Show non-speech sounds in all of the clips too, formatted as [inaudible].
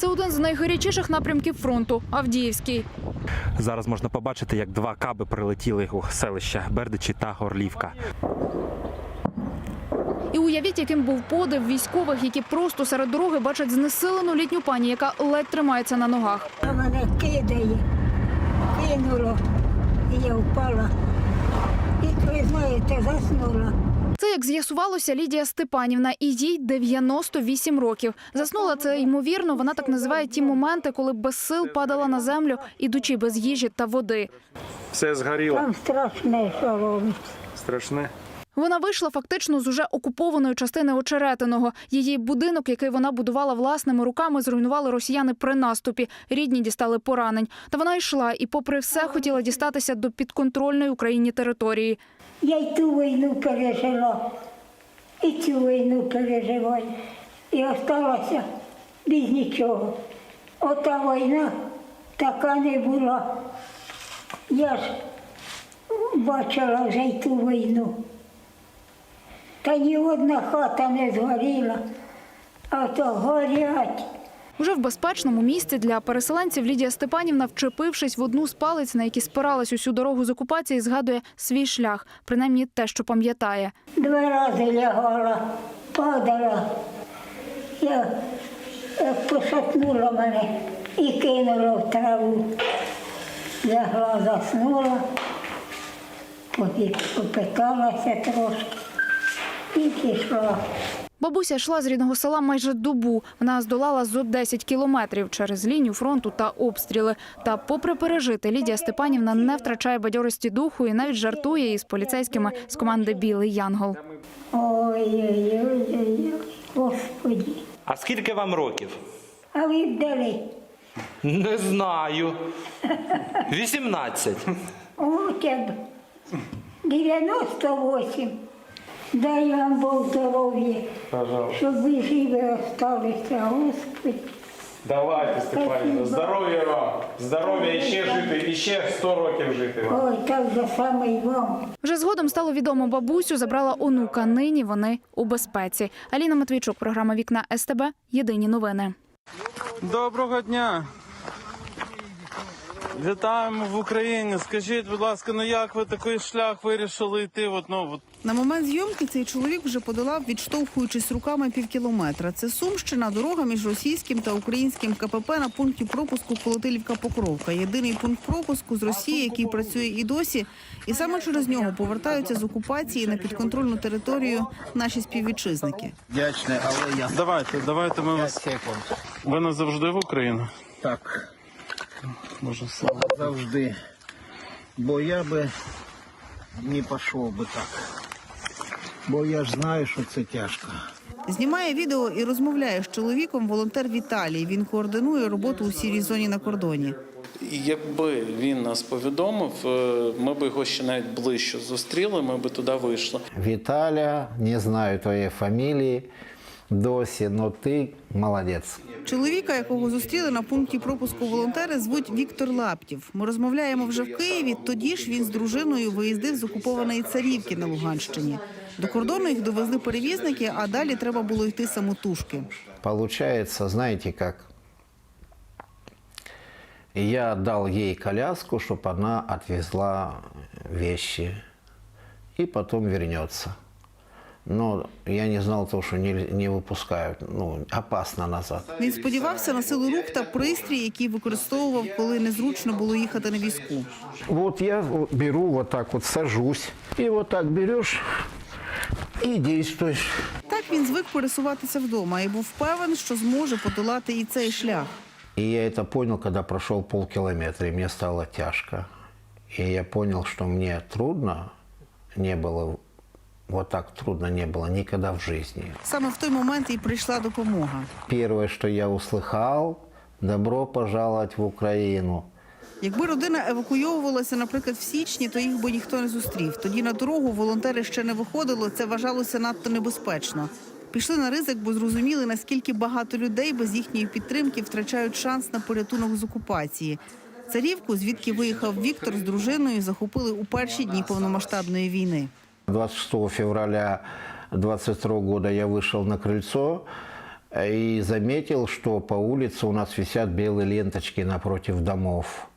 Це один з найгарячіших напрямків фронту Авдіївський. Зараз можна побачити, як два каби прилетіли у селища Бердичі та Горлівка. І уявіть, яким був подив військових, які просто серед дороги бачать знесилену літню пані, яка ледь тримається на ногах. А мене кидає, кинуло, і я впала. І ви знаєте, заснула. Це, як з'ясувалося, Лідія Степанівна, і їй 98 років. Заснула це ймовірно. Вона так називає ті моменти, коли без сил падала на землю, ідучи без їжі та води. Все згоріло. Там страшне, що робить. Страшне. Вона вийшла фактично з уже окупованої частини очеретиного. Її будинок, який вона будувала власними руками, зруйнували росіяни при наступі. Рідні дістали поранень. Та вона йшла і, попри все, хотіла дістатися до підконтрольної Україні території. Я й ту війну пережила, і цю війну переживаю. І осталася без нічого. Ота війна така не була. Я ж бачила вже й ту війну. Та ні одна хата не згоріла, а то горять. Уже в безпечному місці для переселенців Лідія Степанівна, вчепившись в одну з палиць, на які спиралась усю дорогу з окупації, згадує свій шлях, принаймні те, що пам'ятає. Два рази лягала, падала. Я пошатнула мене і кинула в траву. Лягла, заснула, потім попиталася трошки і пішла. Бабуся йшла з рідного села майже добу. Вона здолала зо 10 кілометрів через лінію фронту та обстріли. Та, попри пережити, Лідія Степанівна не втрачає бадьорості духу і навіть жартує із поліцейськими з команди Білий Янгол. Ой-ой-ой, господі. А скільки вам років? А ви вдали. Не знаю. 18. От я б 98. Дай вам Бог здоров'я, щоб ви живі осталися, Господи. Давайте, Степанівна, здоров'я вам. Здоров'я і ще жити, і ще 100 років жити вам. Ой, так же саме й вам. Вже згодом стало відомо, бабусю забрала онука. Нині вони у безпеці. Аліна Матвійчук, програма Вікна СТБ. Єдині новини. Доброго дня. Вітаємо в Україні. Скажіть, будь ласка, ну як ви такий шлях вирішили йти? От, ну, от На момент зйомки цей чоловік вже подолав, відштовхуючись руками півкілометра. Це Сумщина, дорога між російським та українським КПП на пункті пропуску Колотилівка-Покровка. Єдиний пункт пропуску з Росії, який працює і досі. І саме через нього повертаються з окупації на підконтрольну територію наші співвітчизники. Вдячний, але я давайте, давайте ми вас. Ви назавжди в Україну. Так, Боже слава. завжди. Бо я би не пішов би так. Бо я ж знаю, що це тяжко. Знімає відео і розмовляє з чоловіком волонтер Віталій. Він координує роботу у сірій зоні на кордоні. Якби він нас повідомив, е, ми б його ще навіть ближче зустріли, ми б туди вийшли. Віталя, не знаю твоєї фамілії досі, але ти молодець. Чоловіка, якого зустріли на пункті пропуску волонтери, звуть Віктор Лаптів. Ми розмовляємо вже в Києві. Тоді ж він з дружиною виїздив з окупованої царівки на Луганщині. До кордону їх довезли перевізники, а далі треба було йти самотужки. Получается, знаете как? Я отдал ей коляску, чтобы она отвезла вещи и потом вернется. Но я не знал того, что не, не выпускают, ну, опасно назад. Він сподівався на силу рук та пристрій, який використовував, коли незручно було їхати на візку. Вот я вот беру вот так вот, сажусь, и вот так берешь и действуешь. Так він звик пересуватися вдома і був певен, що зможе подолати і цей шлях. И я это понял, когда прошел полкилометра, и мне стало тяжко. И я понял, что мне трудно не было, вот так трудно не было никогда в жизни. Саме в той момент і прийшла допомога. Первое, что я услыхал, добро пожаловать в Украину. Якби родина евакуйовувалася, наприклад, в січні, то їх би ніхто не зустрів. Тоді на дорогу волонтери ще не виходили. Це вважалося надто небезпечно. Пішли на ризик, бо зрозуміли, наскільки багато людей без їхньої підтримки втрачають шанс на порятунок з окупації. Царівку, звідки виїхав Віктор з дружиною, захопили у перші дні повномасштабної війни. 26 февраля 22 года я вышел на крыльцо, И заметил, что по улице у нас висят белые ленточки напротив домов.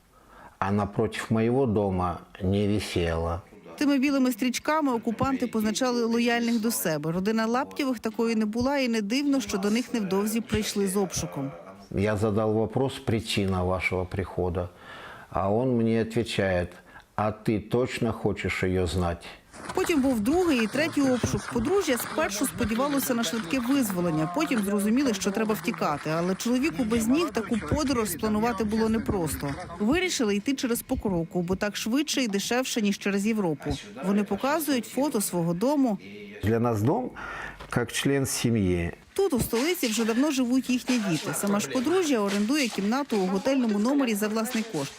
А напротив моего дома не висело. Тими білими стрічками окупанти позначали лояльних до себе. Родина Лаптєвих такої не була, і не дивно, що до них невдовзі прийшли з обшуком. Я задал вопрос, причина вашего прихода. А он мне отвечает, а ты точно хочешь ее знать? Потім був другий і третій обшук. Подружжя спершу сподівалося на швидке визволення. Потім зрозуміли, що треба втікати. Але чоловіку без ніг таку подорож спланувати було непросто. Вирішили йти через Покровку, бо так швидше і дешевше ніж через Європу. Вони показують фото свого дому. Для нас дом как член семьи. Тут у столиці вже давно живуть їхні діти. Саме ж подружжя орендує кімнату у готельному номері за власний кошт.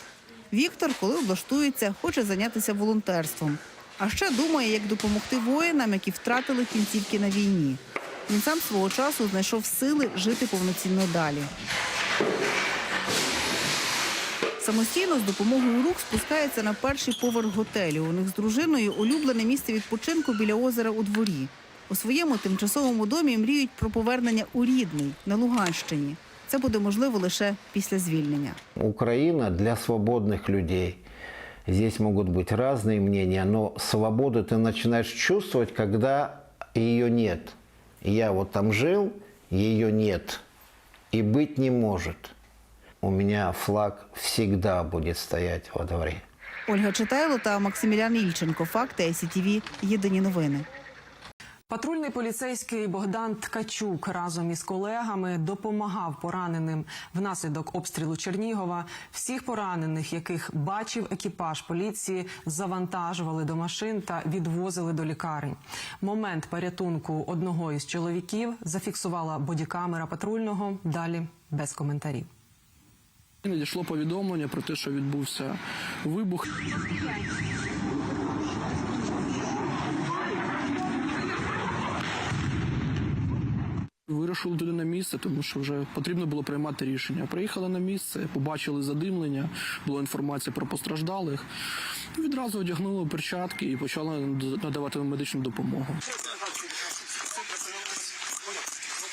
Віктор, коли облаштується, хоче зайнятися волонтерством. А ще думає, як допомогти воїнам, які втратили кінцівки на війні. Він сам свого часу знайшов сили жити повноцінно далі. Самостійно з допомогою рук спускається на перший поверх готелю. У них з дружиною улюблене місце відпочинку біля озера у дворі. У своєму тимчасовому домі мріють про повернення у рідний на Луганщині. Це буде можливо лише після звільнення. Украина для свободных людей. Здесь могут быть разные мнения, но свободу ты начинаешь чувствовать, когда ее нет. Я вот там жил, ее нет. И быть не может. У меня флаг всегда будет стоять во дворе. Ольга Читайло та Максимілян Ільченко. Факти ICTV. Єдині новини. Патрульний поліцейський Богдан Ткачук разом із колегами допомагав пораненим внаслідок обстрілу Чернігова. Всіх поранених, яких бачив екіпаж поліції, завантажували до машин та відвозили до лікарень. Момент порятунку одного із чоловіків зафіксувала бодікамера патрульного. Далі без коментарів. Надійшло повідомлення про те, що відбувся вибух. Вирушили туди на місце, тому що вже потрібно було приймати рішення. Приїхали на місце, побачили задимлення, була інформація про постраждалих. Відразу одягнули перчатки і почали надавати медичну допомогу.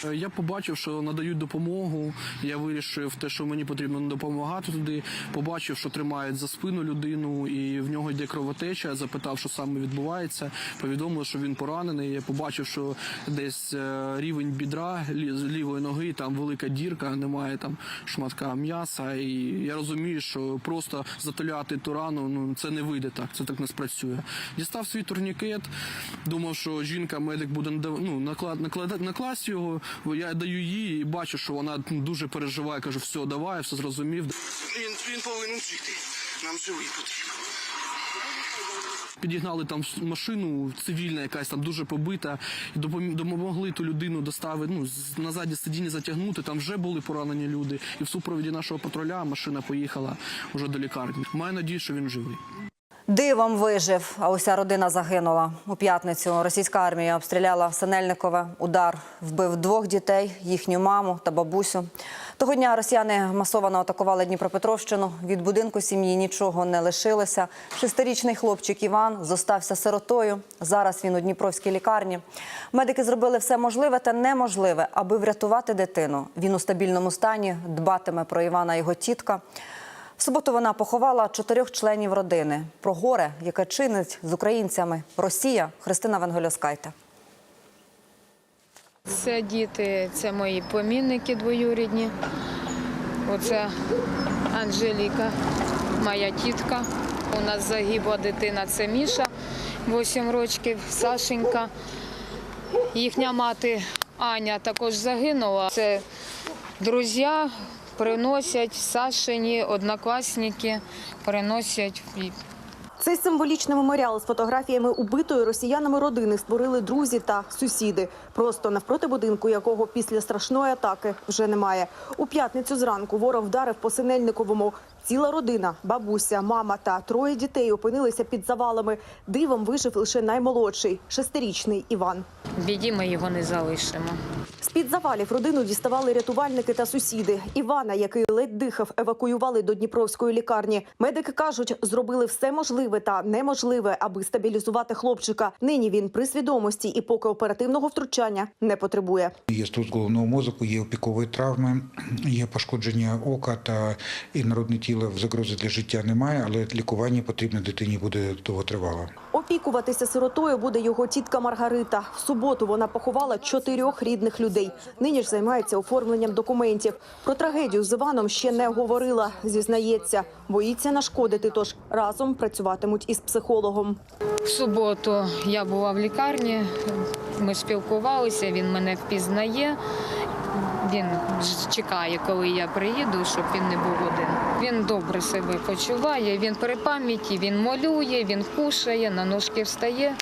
Е, Я побачив, що надають допомогу. Я вирішив те, що мені потрібно допомагати туди. Побачив, що тримають за спину людину, і в нього йде кровотеча. Запитав, що саме відбувається. Повідомили, що він поранений. Я побачив, що десь е, рівень бідра лівої ноги, там велика дірка, немає там шматка м'яса. І я розумію, що просто затуляти ту рану ну це не вийде так. Це так не спрацює. Дістав свій турнікет. Думав, що жінка медик буде ну, наклад, наклад, накласть його. Я даю їй і бачу, що вона дуже переживає. Кажу, все, давай, все зрозумів. Він, він повинен жити. Нам живий потрібен. Підігнали там машину цивільна, якась там дуже побита, і допомогли ту людину доставити. Ну на заднє сидіння затягнути. Там вже були поранені люди, і в супроводі нашого патруля машина поїхала вже до лікарні. Маю надію, що він живий. Дивом вижив, а уся родина загинула. У п'ятницю російська армія обстріляла Синельникове. Удар вбив двох дітей, їхню маму та бабусю. Того дня росіяни масово атакували Дніпропетровщину. Від будинку сім'ї нічого не лишилося. Шестирічний хлопчик Іван зостався сиротою. Зараз він у Дніпровській лікарні. Медики зробили все можливе та неможливе, аби врятувати дитину. Він у стабільному стані дбатиме про Івана його тітка. В суботу вона поховала чотирьох членів родини. Про горе, яке чинить з українцями Росія, Христина Венгольоскайте. Це діти, це мої племінники двоюрідні. Оце Анжеліка, моя тітка. У нас загибла дитина, це Міша, 8 років, Сашенька. Їхня мати Аня також загинула. Це друзі приносять Сашині, однокласники приносять. Цей символічний меморіал з фотографіями убитої росіянами родини створили друзі та сусіди. Просто навпроти будинку, якого після страшної атаки вже немає. У п'ятницю зранку ворог вдарив по Синельниковому. Ціла родина, бабуся, мама та троє дітей опинилися під завалами. Дивом вижив лише наймолодший, шестирічний Іван. в біді ми його не залишимо. З-під завалів родину діставали рятувальники та сусіди. Івана, який ледь дихав, евакуювали до Дніпровської лікарні. Медики кажуть, зробили все можливе та неможливе, аби стабілізувати хлопчика. Нині він при свідомості і поки оперативного втручання не потребує. Є струс головного мозку, є опікові травми, є пошкодження ока та інородне тіло в загрози для життя немає, але лікування потрібно дитині буде довготривало. Опікуватися сиротою буде його тітка Маргарита. В суботу вона поховала чотирьох рідних людей. Нині ж займається оформленням документів. Про трагедію з Іваном ще не говорила. Зізнається, боїться нашкодити, тож разом працюватимуть із психологом. В суботу я була в лікарні, ми спілкувалися, він мене впізнає. Він чекає, коли я приїду, щоб він не був один. Він добре себе почуває, він при пам'яті, він малює, він кушає, на ножки встає.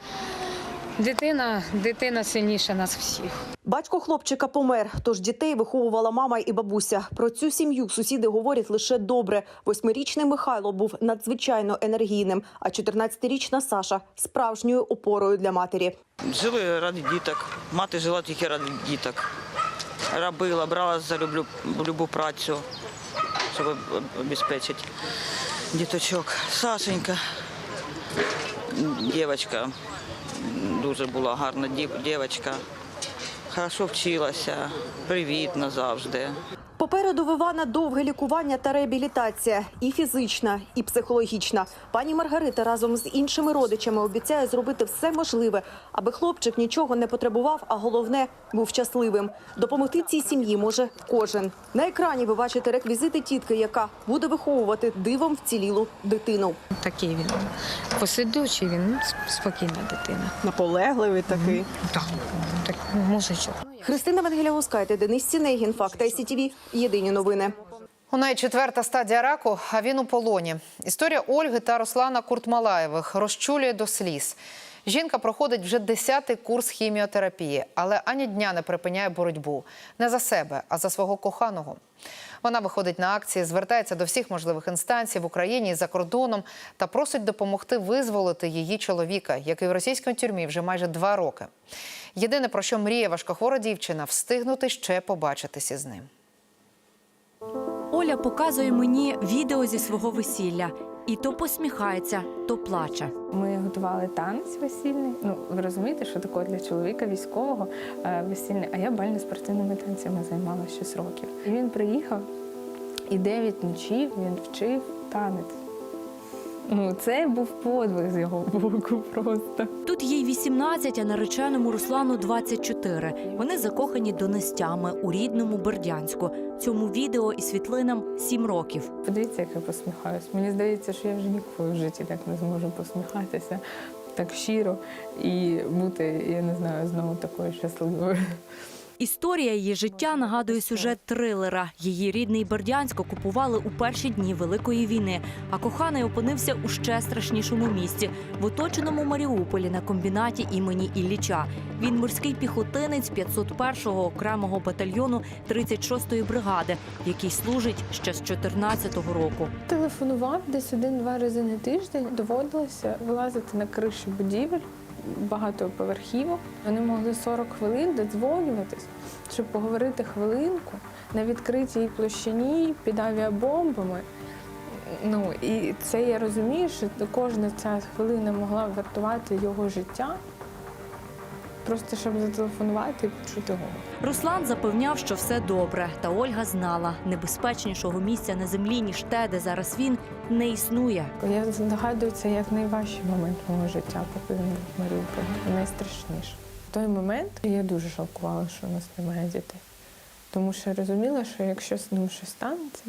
Дитина, дитина сильніша нас всіх. Батько хлопчика помер, тож дітей виховувала мама і бабуся. Про цю сім'ю сусіди говорять лише добре. Восьмирічний Михайло був надзвичайно енергійним, а 14-річна Саша справжньою опорою для матері. Жили ради діток. Мати жила тільки ради діток. Робила, брала за люблю, любу працю, щоб обезпечити діточок. Сашенька, дівчинка, дуже була гарна дів- дівчинка. Хорошо вчилася, привітна завжди. Попереду в Івана довге лікування та реабілітація і фізична, і психологічна. Пані Маргарита разом з іншими родичами обіцяє зробити все можливе, аби хлопчик нічого не потребував, а головне був щасливим. Допомогти цій сім'ї може кожен. На екрані ви бачите реквізити тітки, яка буде виховувати дивом вцілілу дитину. Такий він посидючий, він ну, спокійна дитина. Наполегливий такий. Так, так мужичок. Христина Венгеля-Гускайте, Денис Сінегін, Факт ICTV. Єдині новини. У неї четверта стадія раку, а він у полоні. Історія Ольги та Руслана Куртмалаєвих розчулює до сліз. Жінка проходить вже десятий курс хіміотерапії, але ані дня не припиняє боротьбу не за себе, а за свого коханого. Вона виходить на акції, звертається до всіх можливих інстанцій в Україні і за кордоном та просить допомогти визволити її чоловіка, який в російській тюрмі вже майже два роки. Єдине про що мріє важкохвора дівчина встигнути ще побачитися з ним. Оля показує мені відео зі свого весілля і то посміхається, то плаче. Ми готували танець весільний. Ну, ви розумієте, що такое для чоловіка військового е, весільний, а я бально-спортивними танцями займалася 6 років. І він приїхав, і 9 ночів він вчив танець. Ну, це був подвиг з його боку просто. Тут їй 18, а нареченому Руслану 24. Вони закохані донестями у рідному Бердянську. Цьому відео і світлинам 7 років. Подивіться, як я посміхаюсь. Мені здається, що я вже ніколи в житті так не зможу посміхатися так щиро і бути, я не знаю, знову такою щасливою. Історія її життя нагадує сюжет трилера. Її рідний Бердянськ окупували у перші дні Великої війни, а коханий опинився у ще страшнішому місці в оточеному Маріуполі на комбінаті імені Ілліча. Він морський піхотинець 501-го окремого батальйону 36-ї бригади, в якій служить ще з 14-го року. Телефонував десь один-два рази на тиждень. Доводилося вилазити на криші будівель, багатоповерхівок. Вони могли 40 хвилин додзвонюватись, щоб поговорити хвилинку на відкритій площині під авіабомбами. Ну і це я розумію, що кожна ця хвилина могла вартувати його життя. Просто щоб зателефонувати і почути голос. Руслан запевняв, що все добре. Та Ольга знала, небезпечнішого місця на землі, ніж те, де зараз він, не існує. Я здогадую, це як найважчий момент мого життя, поки він був в Маріуполі. Найстрашніше. В той момент я дуже жалкувала, що у нас немає дітей. Тому що розуміла, що якщо з ним щось станеться,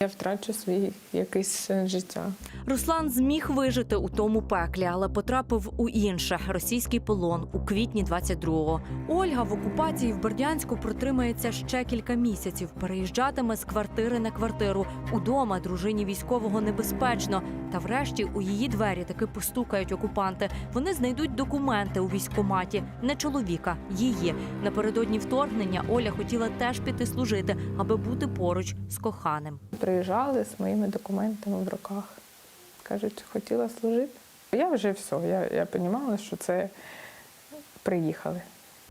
я втрачу своє якесь е, життя. Руслан зміг вижити у тому пеклі, але потрапив у інше російський полон у квітні 22-го. Ольга в окупації в Бердянську протримається ще кілька місяців. Переїжджатиме з квартири на квартиру. Удома дружині військового небезпечно. Та врешті у її двері таки постукають окупанти. Вони знайдуть документи у військкоматі. Не чоловіка, її. Напередодні вторгнення Оля хотіла теж піти служити, аби бути поруч з коханим. Приїжджали з моїми документами в руках. Кажуть, хотіла служити. Я вже все, я, я розуміла, що це приїхали.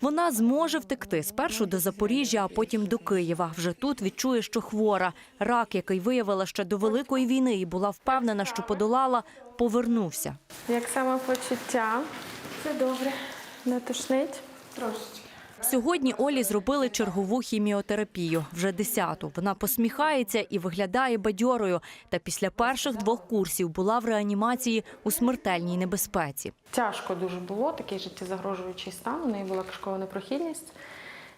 Вона зможе втекти спершу до Запоріжжя, а потім до Києва. Вже тут відчує, що хвора. Рак, який виявила ще до великої війни, і була впевнена, що подолала, повернувся. Як самопочуття, це добре. Не тошнить трошечки. Сьогодні Олі зробили чергову хіміотерапію, вже десяту. Вона посміхається і виглядає бадьорою. Та після перших двох курсів була в реанімації у смертельній небезпеці. Тяжко дуже було, такий життєзагрожуючий стан. У неї була кишкова непрохідність.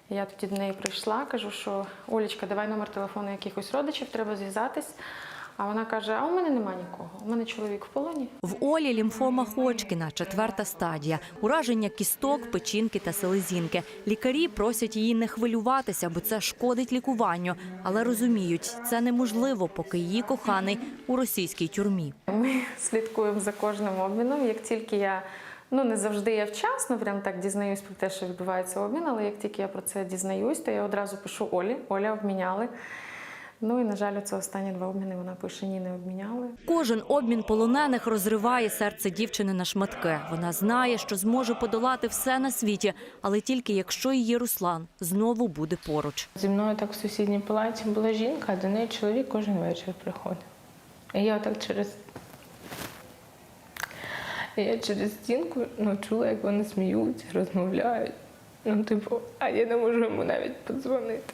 Я тоді до неї прийшла, кажу, що Олічка, давай номер телефону якихось родичів, треба зв'язатись. А вона каже: А у мене нема нікого. У мене чоловік в полоні. В Олі лімфома Ходжкіна, четверта стадія, ураження кісток, печінки та селезінки. Лікарі просять її не хвилюватися, бо це шкодить лікуванню, але розуміють, це неможливо, поки її коханий у російській тюрмі. Ми слідкуємо за кожним обміном. Як тільки я ну не завжди я вчасно, прям так дізнаюсь про те, що відбувається обмін, але як тільки я про це дізнаюсь, то я одразу пишу Олі. Оля обміняли. Ну і на жаль, це останні два обміни. Вона пише ні, не обміняли. Кожен обмін полонених розриває серце дівчини на шматки. Вона знає, що зможе подолати все на світі, але тільки якщо її Руслан знову буде поруч. Зі мною так в сусідній палаті була жінка, а до неї чоловік кожен вечір приходив. І я так через. Я через стінку ну, чула, як вони сміються, розмовляють. Ну, типу, а я не можу йому навіть подзвонити.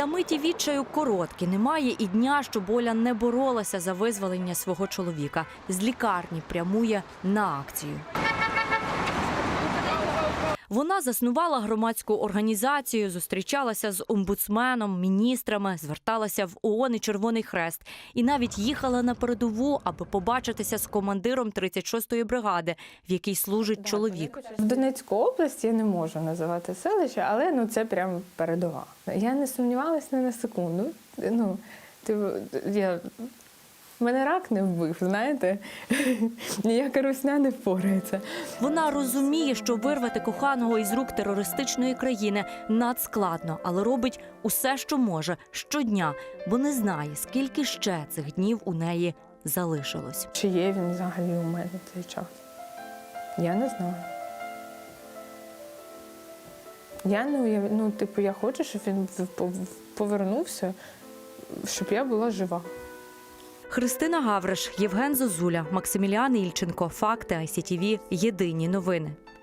Та миті відчаю короткі. Немає і дня, щоб Оля не боролася за визволення свого чоловіка. З лікарні прямує на акцію. Вона заснувала громадську організацію, зустрічалася з омбудсменом, міністрами, зверталася в ООН і Червоний Хрест і навіть їхала на передову, аби побачитися з командиром 36-ї бригади, в якій служить чоловік. В Донецьку область я не можу називати селище, але ну це прям передова. Я не сумнівалася не на секунду. Ну, типу, я... Мене рак не вбив, знаєте? [laughs] Ніяка русня не впорається. Вона розуміє, що вирвати коханого із рук терористичної країни надскладно, але робить усе, що може щодня, бо не знає, скільки ще цих днів у неї залишилось. Чи є він взагалі у мене цей час? Я не знаю. Я не уяв... ну, типу, я хочу, щоб він повернувся, щоб я була жива. Христина Гавриш, Євген Зозуля, Максиміліан Ільченко. Факти ICTV. Єдині новини.